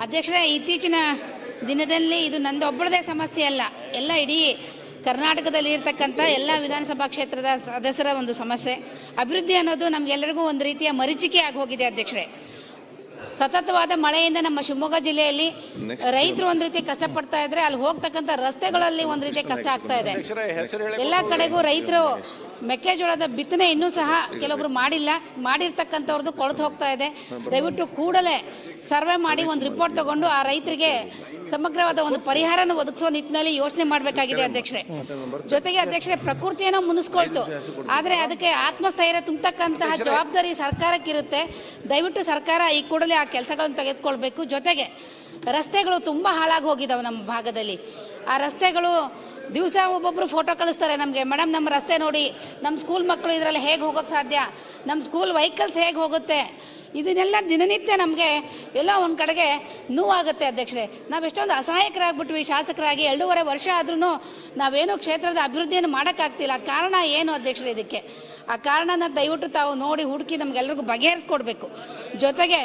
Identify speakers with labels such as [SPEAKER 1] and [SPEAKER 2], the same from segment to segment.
[SPEAKER 1] ಅಧ್ಯಕ್ಷರೇ, ಇತ್ತೀಚಿನ ದಿನದಲ್ಲಿ ಇದು ನಂದು ಒಬ್ಬಳದೇ ಸಮಸ್ಯೆ ಅಲ್ಲ. ಎಲ್ಲ ಇಡೀ ಕರ್ನಾಟಕದಲ್ಲಿ ಇರ್ತಕ್ಕಂಥ ಎಲ್ಲ ವಿಧಾನಸಭಾ ಕ್ಷೇತ್ರದ ಸದಸ್ಯರ ಒಂದು ಸಮಸ್ಯೆ. ಅಭಿವೃದ್ಧಿ ಅನ್ನೋದು ನಮಗೆಲ್ಲರಿಗೂ ಒಂದು ರೀತಿಯ ಮರೀಚಿಕೆ ಆಗಿ ಹೋಗಿದೆ, ಅಧ್ಯಕ್ಷರೇ. ಸತತವಾದ ಮಳೆಯಿಂದ ನಮ್ಮ ಶಿವಮೊಗ್ಗ ಜಿಲ್ಲೆಯಲ್ಲಿ ರೈತರು ಒಂದ್ ರೀತಿ ಕಷ್ಟಪಡ್ತಾ ಇದ್ರೆ ಅಲ್ಲಿ ಹೋಗ್ತಕ್ಕಂಥ ರಸ್ತೆಗಳಲ್ಲಿ ಒಂದ್ ರೀತಿ ಕಷ್ಟ ಆಗ್ತಾ ಇದೆ. ಎಲ್ಲ ಕಡೆಗೂ ರೈತರು ಮೆಕ್ಕೆಜೋಳದ ಬಿತ್ತನೆ ಇನ್ನೂ ಸಹ ಕೆಲವೊಬ್ರು ಮಾಡಿಲ್ಲ ಮಾಡಿರ್ತಕ್ಕಂಥವ್ರದ್ದು ಕೊಳೆತು ಹೋಗ್ತಾ ಇದೆ. ದಯವಿಟ್ಟು ಕೂಡಲೇ ಸರ್ವೆ ಮಾಡಿ ಒಂದು ರಿಪೋರ್ಟ್ ತಗೊಂಡು ಆ ರೈತರಿಗೆ ಸಮಗ್ರವಾದ ಒಂದು ಪರಿಹಾರನ ಒದಗಿಸೋ ನಿಟ್ಟಿನಲ್ಲಿ ಯೋಚನೆ ಮಾಡಬೇಕಾಗಿದೆ ಅಧ್ಯಕ್ಷರೇ. ಜೊತೆಗೆ ಅಧ್ಯಕ್ಷರೇ ಪ್ರಕೃತಿಯನ್ನು ಮುನಿಸ್ಕೊಳ್ತು ಆದರೆ ಅದಕ್ಕೆ ಆತ್ಮಸ್ಥೈರ್ಯ ತುಂಬತಕ್ಕಂತಹ ಜವಾಬ್ದಾರಿ ಸರ್ಕಾರಕ್ಕಿರುತ್ತೆ. ದಯವಿಟ್ಟು ಸರ್ಕಾರ ಈ ಕೂಡಲೇ ಆ ಕೆಲಸಗಳನ್ನು ತೆಗೆದುಕೊಳ್ಬೇಕು. ಜೊತೆಗೆ ರಸ್ತೆಗಳು ತುಂಬ ಹಾಳಾಗಿ ಹೋಗಿದ್ದಾವೆ ನಮ್ಮ ಭಾಗದಲ್ಲಿ. ಆ ರಸ್ತೆಗಳು ದಿವಸ ಒಬ್ಬೊಬ್ಬರು ಫೋಟೋ ಕಳಿಸ್ತಾರೆ ನಮಗೆ, ಮೇಡಮ್, ನಮ್ಮ ರಸ್ತೆ ನೋಡಿ, ನಮ್ಮ ಸ್ಕೂಲ್ ಮಕ್ಕಳು ಇದರಲ್ಲಿ ಹೇಗೆ ಹೋಗೋಕ್ಕೆ ಸಾಧ್ಯ? ನಮ್ಮ ಸ್ಕೂಲ್ ವೆಹಿಕಲ್ಸ್ ಹೇಗೆ ಹೋಗುತ್ತೆ? ಇದನ್ನೆಲ್ಲ ದಿನನಿತ್ಯ ನಮಗೆ ಎಲ್ಲ ಒಂದು ಕಡೆಗೆ ನೋವಾಗುತ್ತೆ ಅಧ್ಯಕ್ಷರೇ. ನಾವು ಎಷ್ಟೊಂದು ಅಸಹಾಯಕರಾಗ್ಬಿಟ್ವಿ, ಶಾಸಕರಾಗಿ ಎರಡೂವರೆ ವರ್ಷ ಆದ್ರೂ ನಾವೇನು ಕ್ಷೇತ್ರದ ಅಭಿವೃದ್ಧಿಯನ್ನು ಮಾಡೋಕ್ಕಾಗ್ತಿಲ್ಲ. ಕಾರಣ ಏನು ಅಧ್ಯಕ್ಷರೇ ಇದಕ್ಕೆ? ಆ ಕಾರಣನ ದಯವಿಟ್ಟು ತಾವು ನೋಡಿ ಹುಡುಕಿ ನಮಗೆಲ್ಲರಿಗೂ ಬಗೆಹರಿಸ್ಕೊಡ್ಬೇಕು. ಜೊತೆಗೆ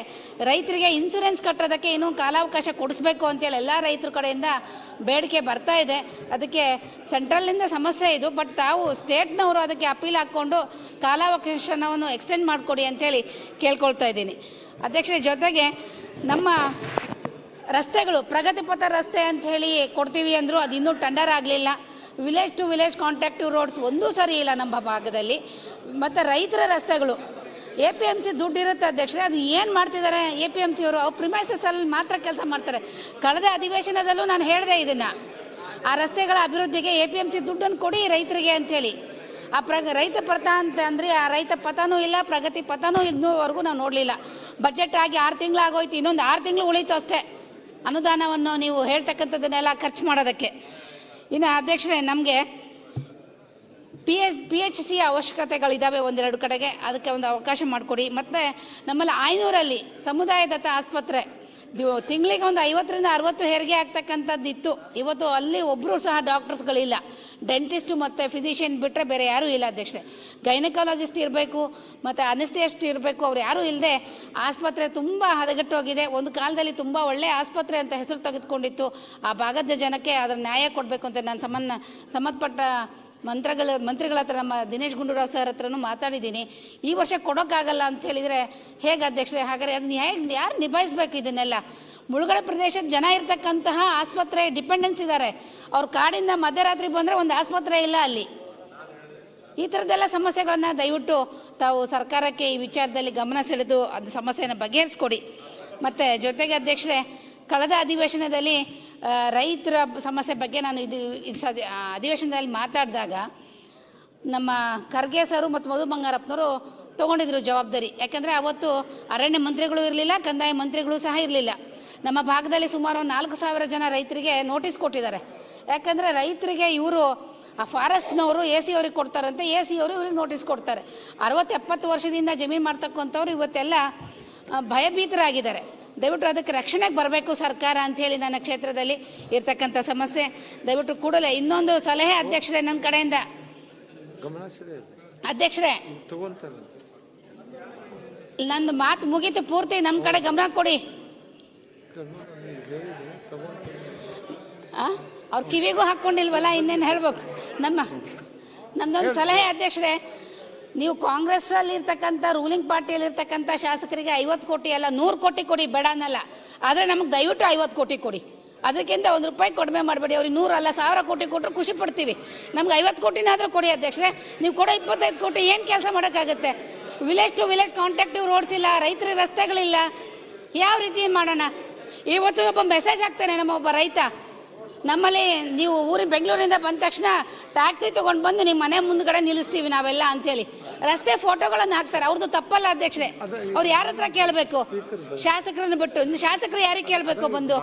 [SPEAKER 1] ರೈತರಿಗೆ ಇನ್ಸೂರೆನ್ಸ್ ಕಟ್ಟೋದಕ್ಕೆ ಇನ್ನೂ ಕಾಲಾವಕಾಶ ಕೊಡಿಸ್ಬೇಕು ಅಂತೇಳಿ ಎಲ್ಲ ರೈತರ ಕಡೆಯಿಂದ ಬೇಡಿಕೆ ಬರ್ತಾ ಇದೆ. ಅದಕ್ಕೆ ಸೆಂಟ್ರಲ್ನಿಂದ ಸಮಸ್ಯೆ ಇದು ಬಟ್ ತಾವು ಸ್ಟೇಟ್ನವರು ಅದಕ್ಕೆ ಅಪೀಲ್ ಹಾಕ್ಕೊಂಡು ಕಾಲಾವಕಾಶನವನ್ನು ಎಕ್ಸ್ಟೆಂಡ್ ಮಾಡಿಕೊಡಿ ಅಂತೇಳಿ ಕೇಳ್ಕೊಳ್ತಾ ಇದ್ದೀನಿ. ಅಧ್ಯಕ್ಷರ, ಜೊತೆಗೆ ನಮ್ಮ ರಸ್ತೆಗಳು ಪ್ರಗತಿಪಥ ರಸ್ತೆ ಅಂತ ಹೇಳಿ ಕೊಡ್ತೀವಿ ಅಂದರೂ ಅದು ಇನ್ನೂ ಟೆಂಡರ್ ಆಗಲಿಲ್ಲ. Village to village contractive roads ಒಂದೂ ಸರಿ ಇಲ್ಲ ನಮ್ಮ ಭಾಗದಲ್ಲಿ. ಮತ್ತು ರೈತರ ರಸ್ತೆಗಳು. ಎ ಪಿ ಎಂ ಸಿ ದುಡ್ಡು ಇರುತ್ತೆ ಅಧ್ಯಕ್ಷರೇ, ಅದು ಏನು ಮಾಡ್ತಿದ್ದಾರೆ ಎ ಪಿ ಎಂ ಸಿ ಅವರು? ಅವ್ರು ಪ್ರಿಮೈಸಸಲ್ಲಿ ಮಾತ್ರ ಕೆಲಸ ಮಾಡ್ತಾರೆ. ಕಳೆದ ಅಧಿವೇಶನದಲ್ಲೂ ನಾನು ಹೇಳಿದೆ ಇದನ್ನು. ಆ ರಸ್ತೆಗಳ ಅಭಿವೃದ್ಧಿಗೆ ಎ ಪಿ ಎಂ ಸಿ ದುಡ್ಡನ್ನು ಕೊಡಿ ರೈತರಿಗೆ ಅಂಥೇಳಿ. ಆ ಪ್ರಗ, ರೈತ ಪಥ ಅಂತ ಅಂದರೆ ಆ ರೈತ ಪಥನೂ ಇಲ್ಲ, ಪ್ರಗತಿ ಪಥನೂ ಇನ್ನೂವರೆಗೂ ನಾವು ನೋಡಲಿಲ್ಲ. ಬಜೆಟ್ ಆಗಿ ಆರು ತಿಂಗಳು ಆಗೋಯ್ತು ಇನ್ನೊಂದು ಆರು ತಿಂಗಳು ಉಳಿತು ಅಷ್ಟೇ. ಅನುದಾನವನ್ನು ನೀವು ಹೇಳ್ತಕ್ಕಂಥದ್ದನ್ನೆಲ್ಲ ಖರ್ಚು ಮಾಡೋದಕ್ಕೆ. ಇನ್ನು ಅಧ್ಯಕ್ಷರೇ, ನಮಗೆ P S P H C ಅವಶ್ಯಕತೆಗಳಿದ್ದಾವೆ ಒಂದೆರಡು ಕಡೆಗೆ. ಅದಕ್ಕೆ ಒಂದು ಅವಕಾಶ ಮಾಡಿಕೊಡಿ. ಮತ್ತು ನಮ್ಮಲ್ಲಿ ಆಯ್ನೂರಲ್ಲಿ ಸಮುದಾಯದತ್ತ ಆಸ್ಪತ್ರೆ ತಿಂಗಳಿಗೆ ಒಂದು ಐವತ್ತರಿಂದ ಅರವತ್ತು ಹೆರಿಗೆ ಆಗ್ತಕ್ಕಂಥದ್ದು ಇತ್ತು ಇವತ್ತು ಅಲ್ಲಿ ಒಬ್ಬರು ಸಹ ಡಾಕ್ಟರ್ಸ್ಗಳಿಲ್ಲ. ಡೆಂಟಿಸ್ಟ್ ಮತ್ತು ಫಿಸಿಷಿಯನ್ ಬಿಟ್ಟರೆ ಬೇರೆ ಯಾರೂ ಇಲ್ಲ ಅಧ್ಯಕ್ಷೆ ಗೈನಕಾಲಜಿಸ್ಟ್ ಇರಬೇಕು, ಮತ್ತು ಅನಿಸ್ಟಿಯಸ್ಟ್ ಇರಬೇಕು, ಅವ್ರು ಯಾರೂ ಇಲ್ಲದೆ ಆಸ್ಪತ್ರೆ ತುಂಬ ಹದಗೆಟ್ಟೋಗಿದೆ. ಒಂದು ಕಾಲದಲ್ಲಿ ತುಂಬ ಒಳ್ಳೆಯ ಆಸ್ಪತ್ರೆ ಅಂತ ಹೆಸರು ತೆಗೆದುಕೊಂಡಿತ್ತು. ಆ ಭಾಗದ ಜನಕ್ಕೆ ಅದರ ನ್ಯಾಯ ಕೊಡಬೇಕು ಅಂತ ನಾನು ಸಂಬಂಧ ಸಂಬಂಧಪಟ್ಟ ಮಂತ್ರಗಳ, ಮಂತ್ರಿಗಳ ಹತ್ರ ನಮ್ಮ ದಿನೇಶ್ ಗುಂಡೂರಾವ್ ಸರ್ ಹತ್ರನೂ ಮಾತಾಡಿದ್ದೀನಿ. ಈ ವರ್ಷ ಕೊಡೋಕ್ಕಾಗಲ್ಲ ಅಂತ ಹೇಳಿದರೆ ಹೇಗೆ ಅಧ್ಯಕ್ಷರೇ? ಹಾಗಾದ್ರೆ ಅದನ್ನ ಹೇಗೆ, ಯಾರು ನಿಭಾಯಿಸ್ಬೇಕು ಇದನ್ನೆಲ್ಲ? ಮುಳುಗಡೆ ಪ್ರದೇಶದ ಜನ ಇರ್ತಕ್ಕಂತಹ ಆಸ್ಪತ್ರೆ ಡಿಪೆಂಡೆನ್ಸ್ ಇದ್ದಾರೆ ಅವ್ರ ಕಾಡಿಂದ ಮಧ್ಯರಾತ್ರಿ ಬಂದರೆ ಒಂದು ಆಸ್ಪತ್ರೆ ಇಲ್ಲ ಅಲ್ಲಿ. ಈ ಥರದ್ದೆಲ್ಲ ಸಮಸ್ಯೆಗಳನ್ನು ದಯವಿಟ್ಟು ತಾವು ಸರ್ಕಾರಕ್ಕೆ ಈ ವಿಚಾರದಲ್ಲಿ ಗಮನ ಸೆಳೆದು ಅದು ಸಮಸ್ಯೆನ ಬಗೆಹರಿಸ್ಕೊಡಿ. ಮತ್ತು ಜೊತೆಗೆ ಅಧ್ಯಕ್ಷರೇ, ಕಳೆದ ಅಧಿವೇಶನದಲ್ಲಿ ರೈತರ ಸಮಸ್ಯೆ ಬಗ್ಗೆ ನಾನು ಇದು ಅಧಿವೇಶನದಲ್ಲಿ ಮಾತಾಡಿದಾಗ ನಮ್ಮ ಖರ್ಗೆ ಸರು ಮತ್ತು ಮಧು ಬಂಗಾರಪ್ಪನವರು ತೊಗೊಂಡಿದ್ರು ಜವಾಬ್ದಾರಿ. ಯಾಕಂದರೆ ಅವತ್ತು ಅರಣ್ಯ ಮಂತ್ರಿಗಳು ಇರಲಿಲ್ಲ, ಕಂದಾಯ ಮಂತ್ರಿಗಳು ಸಹ ಇರಲಿಲ್ಲ. ನಮ್ಮ ಭಾಗದಲ್ಲಿ ಸುಮಾರು ನಾಲ್ಕು ಸಾವಿರ ಜನ ರೈತರಿಗೆ ನೋಟಿಸ್ ಕೊಟ್ಟಿದ್ದಾರೆ. ಯಾಕಂದರೆ ರೈತರಿಗೆ ಇವರು, ಆ ಫಾರೆಸ್ಟ್ನವರು ಎ ಸಿ ಅವ್ರಿಗೆ ಕೊಡ್ತಾರಂತೆ, ಎ ಸಿ ಅವರು ಇವ್ರಿಗೆ ನೋಟಿಸ್ ಕೊಡ್ತಾರೆ. ಅರವತ್ತು ಎಪ್ಪತ್ತು ವರ್ಷದಿಂದ ಜಮೀನು ಮಾಡ್ತಕ್ಕಂಥವ್ರು ಇವತ್ತೆಲ್ಲ ಭಯಭೀತರಾಗಿದ್ದಾರೆ. ದಯವಿಟ್ಟು ಅದಕ್ಕೆ ರಕ್ಷಣೆಗೆ ಬರಬೇಕು ಸರ್ಕಾರ ಅಂಥೇಳಿ ನನ್ನ ಕ್ಷೇತ್ರದಲ್ಲಿ ಇರ್ತಕ್ಕಂಥ ಸಮಸ್ಯೆ. ದಯವಿಟ್ಟು ಕೂಡಲೇ ಇನ್ನೊಂದು ಸಲಹೆ ಅಧ್ಯಕ್ಷರೇ ನನ್ನ ಕಡೆಯಿಂದ. ಅಧ್ಯಕ್ಷರೇ. ನಂದು ಮಾತು ಮುಗೀತು ಪೂರ್ತಿ ನಮ್ಮ ಕಡೆ ಗಮನ ಕೊಡಿ? ಅವ್ರ ಕಿವಿಗೂ ಹಾಕ್ಕೊಂಡಿಲ್ವಲ್ಲ ಇನ್ನೇನು ಹೇಳ್ಬೇಕು? ನಮ್ಮ ನಮ್ದೊಂದು ಸಲಹೆ ಅಧ್ಯಕ್ಷರೇ ನೀವು ಕಾಂಗ್ರೆಸ್ಸಲ್ಲಿ ಇರ್ತಕ್ಕಂಥ ರೂಲಿಂಗ್ ಪಾರ್ಟಿಯಲ್ಲಿ ಇರ್ತಕ್ಕಂಥ ಶಾಸಕರಿಗೆ ಐವತ್ತು ಕೋಟಿ ಅಲ್ಲ, ನೂರು ಕೋಟಿ ಕೊಡಿ, ಬೇಡ ಅನ್ನಲ್ಲ. ಆದರೆ ನಮಗೆ ದಯವಿಟ್ಟು ಐವತ್ತು ಕೋಟಿ ಕೊಡಿ. ಅದಕ್ಕಿಂತ ಒಂದು ರೂಪಾಯಿ ಕಡಿಮೆ ಮಾಡಬೇಡಿ. ಅವ್ರಿಗೆ ನೂರು ಅಲ್ಲ, ಸಾವಿರ ಕೋಟಿ ಕೊಟ್ಟರು ಖುಷಿ ಪಡ್ತೀವಿ. ನಮ್ಗೆ ಐವತ್ತು ಕೋಟಿನಾದರೂ ಕೊಡಿ ಅಧ್ಯಕ್ಷರೇ. ನೀವು ಕೊಡೋ ಇಪ್ಪತ್ತೈದು ಕೋಟಿ ಏನು ಕೆಲಸ ಮಾಡೋಕ್ಕಾಗುತ್ತೆ? Village to village contractive roads ಇಲ್ಲ ರೈತರ ರಸ್ತೆಗಳಿಲ್ಲ. ಯಾವ ರೀತಿ ಮಾಡೋಣ? ಇವತ್ತು ಒಬ್ಬ ಮೆಸೇಜ್ ಹಾಕ್ತಾನೆ ನಮ್ಮ ಒಬ್ಬ ರೈತ. ನಮ್ಮಲ್ಲಿ ನೀವು ಊರಿನ ಬೆಂಗಳೂರಿಂದ ಬಂದ ತಕ್ಷಣ ಟ್ಯಾಕ್ಟ್ರಿ ತೊಗೊಂಡು ಬಂದು ನಿಮ್ಮ ಮನೆ ಮುಂದ್ಗಡೆ ನಿಲ್ಲಿಸ್ತೀವಿ ನಾವೆಲ್ಲ ಅಂತೇಳಿ. ರಸ್ತೆ ಫೋಟೋಗಳನ್ನು ಹಾಕ್ತಾರೆ ಅವ್ರದ್ದು ತಪ್ಪಲ್ಲ ಅಧ್ಯಕ್ಷರೇ. ಅವ್ರು ಯಾರ ಹತ್ರ ಕೇಳಬೇಕು? ಶಾಸಕರನ್ನು ಬಿಟ್ಟು ಇನ್ನು ಶಾಸಕರು ಯಾರಿಗೆ ಕೇಳಬೇಕು ಬಂದು?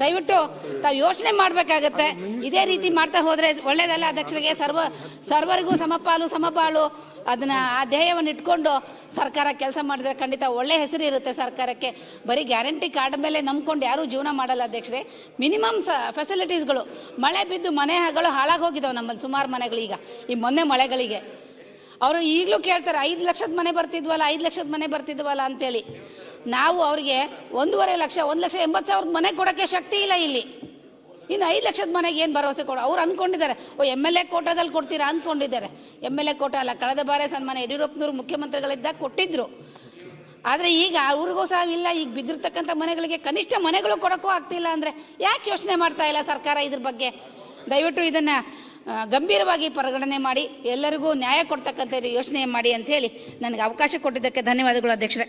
[SPEAKER 1] ದಯವಿಟ್ಟು ತಾವು ಯೋಚನೆ ಮಾಡಬೇಕಾಗತ್ತೆ. ಇದೇ ರೀತಿ ಮಾಡ್ತಾ ಹೋದ್ರೆ ಒಳ್ಳೇದಲ್ಲ ಅಧ್ಯಕ್ಷರಿಗೆ? ಸರ್ವ ಸರ್ವರಿಗೂ ಸಮಪಾಲು ಸಮಪಾಲು ಅದನ್ನ ಆ ಧ್ಯೇಯವನ್ನು ಇಟ್ಕೊಂಡು ಸರ್ಕಾರ ಕೆಲಸ ಮಾಡಿದ್ರೆ ಖಂಡಿತ ಒಳ್ಳೆ ಹೆಸರು ಇರುತ್ತೆ ಸರ್ಕಾರಕ್ಕೆ. ಬರೀ ಗ್ಯಾರಂಟಿ ಕಾರ್ಡ್ ಮೇಲೆ ನಂಬ್ಕೊಂಡು ಯಾರೂ ಜೀವನ ಮಾಡಲ್ಲ ಅಧ್ಯಕ್ಷರೇ. ಮಿನಿಮಮ್ ಸ ಫೆಸಿಲಿಟೀಸ್ಗಳು ಮಳೆ ಬಿದ್ದು ಮನೆಗಳು ಹಾಳಾಗಿ ಹೋಗಿದ್ದಾವೆ ನಮ್ಮಲ್ಲಿ ಸುಮಾರು ಈಗ. ಈ ಮೊನ್ನೆ ಮಳೆಗಳಿಗೆ. ಅವರು ಈಗಲೂ ಕೇಳ್ತಾರೆ, ಐದು ಲಕ್ಷದ ಮನೆ ಬರ್ತಿದ್ವಲ್ಲ, ಐದು ಲಕ್ಷದ ಮನೆ ಬರ್ತಿದ್ವಲ್ಲ ಅಂತೇಳಿ. ನಾವು ಅವರಿಗೆ ಒಂದೂವರೆ ಲಕ್ಷ, ಒಂದು ಲಕ್ಷ ಎಂಬತ್ತು ಸಾವಿರದ ಮನೆ ಕೊಡೋಕ್ಕೆ ಶಕ್ತಿ ಇಲ್ಲ ಇಲ್ಲಿ. ಇನ್ನು ಐದು ಲಕ್ಷದ ಮನೆಗೆ ಏನು ಭರವಸೆ ಕೊಡೋ? ಅವ್ರು ಅಂದ್ಕೊಂಡಿದ್ದಾರೆ ಓ, ಎಂ ಎಲ್ ಎ ಕೋಟಾದಲ್ಲಿ ಕೊಡ್ತೀರಾ ಅಂದ್ಕೊಂಡಿದ್ದಾರೆ ಎಂ ಎಲ್ ಎ ಕೋಟ ಅಲ್ಲ, ಕಳೆದ ಬಾರಿ ಸನ್ಮಾನ ಯಡಿಯೂರಪ್ಪನವರು ಮುಖ್ಯಮಂತ್ರಿಗಳಿದ್ದಾಗ ಕೊಟ್ಟಿದ್ರು. ಆದರೆ ಈಗ ಅವ್ರಿಗೂ ಸಹ ಇಲ್ಲ, ಈಗ ಬಿದ್ದಿರ್ತಕ್ಕಂಥ ಮನೆಗಳಿಗೆ ಕನಿಷ್ಠ ಮನೆಗಳು ಕೊಡೋಕ್ಕೂ ಆಗ್ತಿಲ್ಲ ಅಂದರೆ ಯಾಕೆ ಯೋಚನೆ ಮಾಡ್ತಾ ಇಲ್ಲ ಸರ್ಕಾರ ಇದ್ರ ಬಗ್ಗೆ? ದಯವಿಟ್ಟು ಇದನ್ನು ಗಂಭೀರವಾಗಿ ಪರಿಗಣನೆ ಮಾಡಿ ಎಲ್ಲರಿಗೂ ನ್ಯಾಯ ಕೊಡ್ತಕ್ಕಂಥ ಯೋಚನೆ ಮಾಡಿ ಅಂತ ಹೇಳಿ ನನಗೆ ಅವಕಾಶ ಕೊಟ್ಟಿದ್ದಕ್ಕೆ ಧನ್ಯವಾದಗಳು ಅಧ್ಯಕ್ಷರೇ.